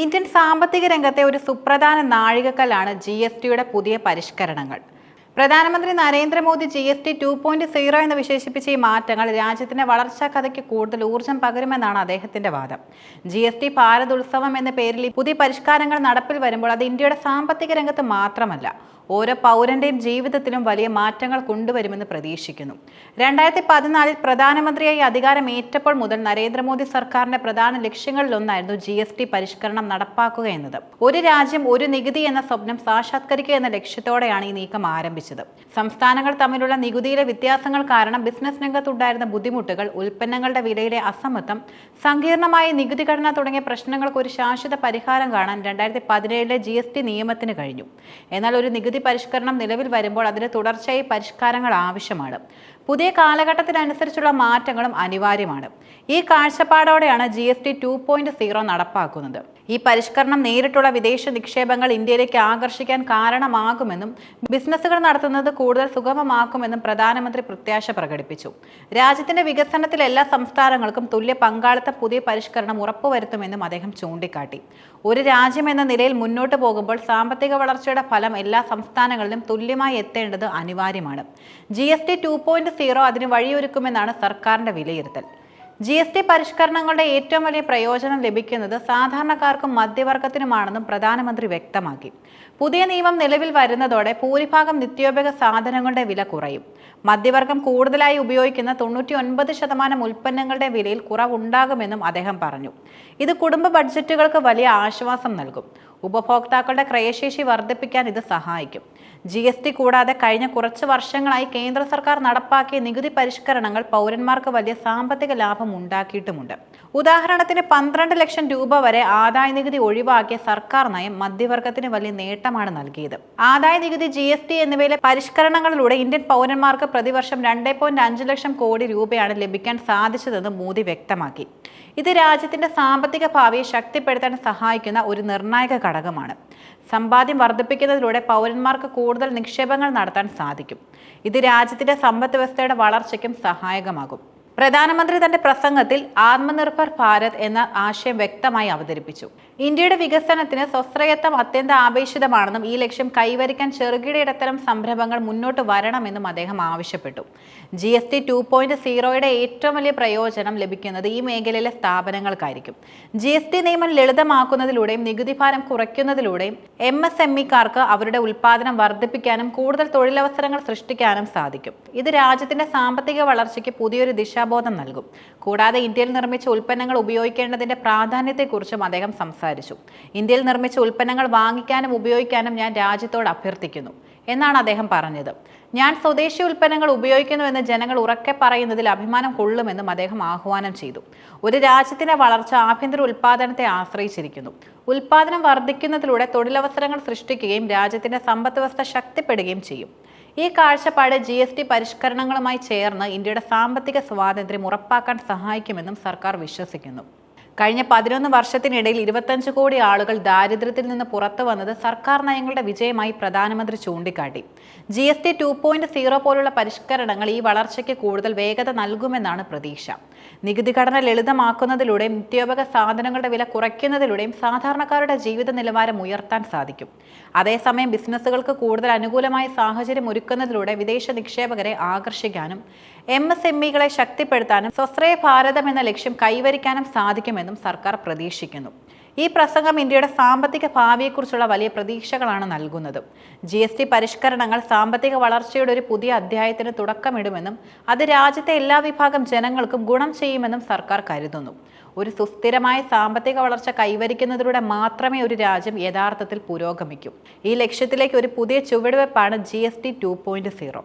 Indian സാമ്പത്തിക രംഗത്തെ ഒരു സുപ്രധാന നാഴികക്കല്ലാണ് ജി എസ് ടിയുടെ പുതിയ പരിഷ്കരണങ്ങൾ. പ്രധാനമന്ത്രി Narendra Modi G S T two point zero എന്ന് വിശേഷിപ്പിച്ച ഈ മാറ്റങ്ങൾ രാജ്യത്തിന്റെ വളർച്ചാ കഥയ്ക്ക് കൂടുതൽ ഊർജം പകരുമെന്നാണ് അദ്ദേഹത്തിന്റെ വാദം. ജി എസ് ടി ഭാരത് ഉത്സവം എന്ന പേരിൽ പുതിയ പരിഷ്കാരങ്ങൾ നടപ്പിൽ വരുമ്പോൾ അത് ഇന്ത്യയുടെ സാമ്പത്തിക രംഗത്ത് മാത്രമല്ല ഓരോ പൗരന്റെയും ജീവിതത്തിലും വലിയ മാറ്റങ്ങൾ കൊണ്ടുവരുമെന്ന് പ്രതീക്ഷിക്കുന്നു. രണ്ടായിരത്തി പതിനാലിൽ പ്രധാനമന്ത്രിയായി അധികാരമേറ്റപ്പോൾ മുതൽ നരേന്ദ്രമോദി സർക്കാരിന്റെ പ്രധാന ലക്ഷ്യങ്ങളിലൊന്നായിരുന്നു ജി എസ് ടി പരിഷ്കരണം നടപ്പാക്കുക എന്നത്. ഒരു രാജ്യം ഒരു നികുതി എന്ന സ്വപ്നം സാക്ഷാത്കരിക്കുക എന്ന ലക്ഷ്യത്തോടെയാണ് ഈ നീക്കം ആരംഭിച്ചത്. സംസ്ഥാനങ്ങൾ തമ്മിലുള്ള നികുതിയിലെ വ്യത്യാസങ്ങൾ കാരണം ബിസിനസ് രംഗത്തുണ്ടായിരുന്ന ബുദ്ധിമുട്ടുകൾ ഉൽപ്പന്നങ്ങളുടെ വിലയിലെ അസമത്വം സങ്കീർണമായ നികുതി ഘടന തുടങ്ങിയ പ്രശ്നങ്ങൾക്ക് ഒരു ശാശ്വത പരിഹാരം കാണാൻ രണ്ടായിരത്തി പതിനേഴിലെ ജി എസ് ടി നിയമത്തിന് കഴിഞ്ഞു. എന്നാൽ ഒരു നികുതി പരിഷ്കരണം നിലവിൽ വരുമ്പോൾ അതിന് തുടർച്ചയായി പരിഷ്കാരങ്ങൾ ആവശ്യമാണ്. പുതിയ കാലഘട്ടത്തിനനുസരിച്ചുള്ള മാറ്റങ്ങളും അനിവാര്യമാണ്. ഈ കാഴ്ചപ്പാടോടെയാണ് G S T two point zero നടപ്പാക്കുന്നത്. ഈ പരിഷ്കരണം നേരിട്ടുള്ള വിദേശ നിക്ഷേപങ്ങൾ ഇന്ത്യയിലേക്ക് ആകർഷിക്കാൻ കാരണമാകുമെന്നും ബിസിനസ്സുകൾ നടത്തുന്നത് കൂടുതൽ സുഗമമാക്കുമെന്നും പ്രധാനമന്ത്രി പ്രത്യാശ പ്രകടിപ്പിച്ചു. രാജ്യത്തിന്റെ വികസനത്തിൽ എല്ലാ സംസ്ഥാനങ്ങൾക്കും തുല്യ പങ്കാളിത്ത പുതിയ പരിഷ്കരണം ഉറപ്പുവരുത്തുമെന്നും അദ്ദേഹം ചൂണ്ടിക്കാട്ടി. ഒരു രാജ്യം എന്ന നിലയിൽ മുന്നോട്ട് പോകുമ്പോൾ സാമ്പത്തിക വളർച്ചയുടെ ഫലം എല്ലാ സംസ്ഥാനങ്ങളിലും തുല്യമായി എത്തേണ്ടത് അനിവാര്യമാണ്. G S T two point zero അതിന് വഴിയൊരുക്കുമെന്നാണ് സർക്കാരിന്റെ വിലയിരുത്തൽ. ജി എസ് ടി പരിഷ്കരണങ്ങളുടെ ഏറ്റവും വലിയ പ്രയോജനം ലഭിക്കുന്നത് സാധാരണക്കാർക്കും മധ്യവർഗത്തിനുമാണെന്നും പ്രധാനമന്ത്രി വ്യക്തമാക്കി. പുതിയ നിയമം നിലവിൽ വരുന്നതോടെ ഭൂരിഭാഗം നിത്യോപയോഗ സാധനങ്ങളുടെ വില കുറയും. മധ്യവർഗം കൂടുതലായി ഉപയോഗിക്കുന്ന തൊണ്ണൂറ്റി ഒൻപത് ശതമാനം ഉൽപ്പന്നങ്ങളുടെ വിലയിൽ കുറവുണ്ടാകുമെന്നും അദ്ദേഹം പറഞ്ഞു. ഇത് കുടുംബ ബഡ്ജറ്റുകൾക്ക് വലിയ ആശ്വാസം നൽകും. ഉപഭോക്താക്കളുടെ ക്രയശേഷി വർദ്ധിപ്പിക്കാൻ ഇത് സഹായിക്കും. ജി എസ് ടി കൂടാതെ കഴിഞ്ഞ കുറച്ച് വർഷങ്ങളായി കേന്ദ്ര സർക്കാർ നടപ്പാക്കിയ നികുതി പരിഷ്കരണങ്ങൾ പൗരന്മാർക്ക് വലിയ സാമ്പത്തിക ലാഭം ഉണ്ടാക്കിയിട്ടുമുണ്ട്. ഉദാഹരണത്തിന് പന്ത്രണ്ട് ലക്ഷം രൂപ വരെ ആദായ നികുതി ഒഴിവാക്കിയ സർക്കാർ നയം മധ്യവർഗത്തിന് വലിയ നേട്ടമാണ് നൽകിയത്. ആദായ നികുതി ജി എസ് ടി എന്നിവയിലെ പരിഷ്കരണങ്ങളിലൂടെ ഇന്ത്യൻ പൗരന്മാർക്ക് പ്രതിവർഷം രണ്ട് ലക്ഷം കോടി രൂപയാണ് ലഭിക്കാൻ സാധിച്ചതെന്ന് മോദി വ്യക്തമാക്കി. ഇത് രാജ്യത്തിന്റെ സാമ്പത്തിക ഭാവിയെ ശക്തിപ്പെടുത്താൻ സഹായിക്കുന്ന ഒരു നിർണായക ഘടകമാണ്. സമ്പാദ്യം വർദ്ധിപ്പിക്കുന്നതിലൂടെ പൗരന്മാർക്ക് കൂടുതൽ നിക്ഷേപങ്ങൾ നടത്താൻ സാധിക്കും. ഇത് രാജ്യത്തിന്റെ സമ്പദ് വ്യവസ്ഥയുടെ വളർച്ചയ്ക്കും സഹായകമാകും. പ്രധാനമന്ത്രി തന്റെ പ്രസംഗത്തിൽ ആത്മനിർഭർ ഭാരത് എന്ന ആശയം വ്യക്തമായി അവതരിപ്പിച്ചു. ഇന്ത്യയുടെ വികസനത്തിന് സ്വശ്രയത്വം അത്യന്തം ആപേക്ഷിതമാണെന്നും ഈ ലക്ഷ്യം കൈവരിക്കാൻ ചെറുകിട ഇടത്തരം സംരംഭങ്ങൾ മുന്നോട്ട് വരണമെന്നും അദ്ദേഹം ആവശ്യപ്പെട്ടു. G S T two point സീറോയുടെ ഏറ്റവും വലിയ പ്രയോജനം ലഭിക്കുന്നത് ഈ മേഖലയിലെ സ്ഥാപനങ്ങൾക്കായിരിക്കും. ജി എസ് ടി നിയമം ലളിതമാക്കുന്നതിലൂടെയും നികുതി ഭാരം കുറയ്ക്കുന്നതിലൂടെയും എം എസ് എം ഇക്കാർക്ക് അവരുടെ ഉൽപ്പാദനം വർദ്ധിപ്പിക്കാനും കൂടുതൽ തൊഴിലവസരങ്ങൾ സൃഷ്ടിക്കാനും സാധിക്കും. ഇത് രാജ്യത്തിന്റെ സാമ്പത്തിക വളർച്ചയ്ക്ക് പുതിയൊരു ദിശാബോധം നൽകും. കൂടാതെ ഇന്ത്യയിൽ നിർമ്മിച്ച ഉൽപ്പന്നങ്ങൾ ഉപയോഗിക്കേണ്ടതിന്റെ പ്രാധാന്യത്തെക്കുറിച്ചും അദ്ദേഹം സംസാരിച്ചു. ഇന്ത്യയിൽ നിർമ്മിച്ച ഉൽപ്പന്നങ്ങൾ വാങ്ങിക്കാനും ഉപയോഗിക്കാനും ഞാൻ രാജ്യത്തോട് അഭ്യർത്ഥിക്കുന്നു. എന്നാണ് അദ്ദേഹം പറഞ്ഞത്. ഞാൻ സ്വദേശി ഉൽപ്പന്നങ്ങൾ ഉപയോഗിക്കുന്നുവെന്ന് ജനങ്ങൾ ഉറക്കെ പറയുന്നതിൽ അഭിമാനം കൊള്ളുമെന്നും അദ്ദേഹം ആഹ്വാനം ചെയ്തു. ഒരു രാജ്യത്തിന്റെ വളർച്ച ആഭ്യന്തര ഉൽപ്പാദനത്തെ ആശ്രയിച്ചിരിക്കുന്നു. ഉൽപ്പാദനം വർദ്ധിക്കുന്നതിലൂടെ തൊഴിലവസരങ്ങൾ സൃഷ്ടിക്കുകയും രാജ്യത്തിന്റെ സമ്പദ് വ്യവസ്ഥ ശക്തിപ്പെടുകയും ചെയ്യും. ഈ കാഴ്ചപ്പാട് ജി എസ് ടി പരിഷ്കരണങ്ങളുമായി ചേർന്ന് ഇന്ത്യയുടെ സാമ്പത്തിക സ്വാതന്ത്ര്യം ഉറപ്പാക്കാൻ സഹായിക്കുമെന്നും സർക്കാർ വിശ്വസിക്കുന്നു. കഴിഞ്ഞ പതിനൊന്ന് വർഷത്തിനിടയിൽ ഇരുപത്തഞ്ച് കോടി ആളുകൾ ദാരിദ്ര്യത്തിൽ നിന്ന് പുറത്തു വന്നത് സർക്കാർ നയങ്ങളുടെ വിജയമായി പ്രധാനമന്ത്രി ചൂണ്ടിക്കാട്ടി. G S T two point zero പോലുള്ള പരിഷ്കരണങ്ങൾ ഈ വളർച്ചയ്ക്ക് കൂടുതൽ വേഗത നൽകുമെന്നാണ് പ്രതീക്ഷ. നികുതി ഘടന ലളിതമാക്കുന്നതിലൂടെയും നിത്യോപക സാധനങ്ങളുടെ വില കുറയ്ക്കുന്നതിലൂടെയും സാധാരണക്കാരുടെ ജീവിത നിലവാരം ഉയർത്താൻ സാധിക്കും. അതേസമയം ബിസിനസ്സുകൾക്ക് കൂടുതൽ അനുകൂലമായ സാഹചര്യം ഒരുക്കുന്നതിലൂടെ വിദേശ നിക്ഷേപകരെ ആകർഷിക്കാനും എം എസ് എം ഇകളെ ശക്തിപ്പെടുത്താനും സ്വശ്രയ ഭാരതം എന്ന ലക്ഷ്യം കൈവരിക്കാനും സാധിക്കുമെന്നും സർക്കാർ പ്രതീക്ഷിക്കുന്നു. ഈ പ്രസംഗം ഇന്ത്യയുടെ സാമ്പത്തിക ഭാവിയെക്കുറിച്ചുള്ള വലിയ പ്രതീക്ഷകളാണ് നൽകുന്നത്. ജി എസ് ടി പരിഷ്കരണങ്ങൾ സാമ്പത്തിക വളർച്ചയുടെ ഒരു പുതിയ അധ്യായത്തിന് തുടക്കമിടുമെന്നും അത് രാജ്യത്തെ എല്ലാ വിഭാഗം ജനങ്ങൾക്കും ഗുണം ചെയ്യുമെന്നും സർക്കാർ കരുതുന്നു. ഒരു സുസ്ഥിരമായ സാമ്പത്തിക വളർച്ച കൈവരിക്കുന്നതിലൂടെ മാത്രമേ ഒരു രാജ്യം യഥാർത്ഥത്തിൽ പുരോഗമിക്കൂ. ഈ ലക്ഷ്യത്തിലേക്ക് ഒരു പുതിയ ചുവടുവെപ്പാണ് G S T two point zero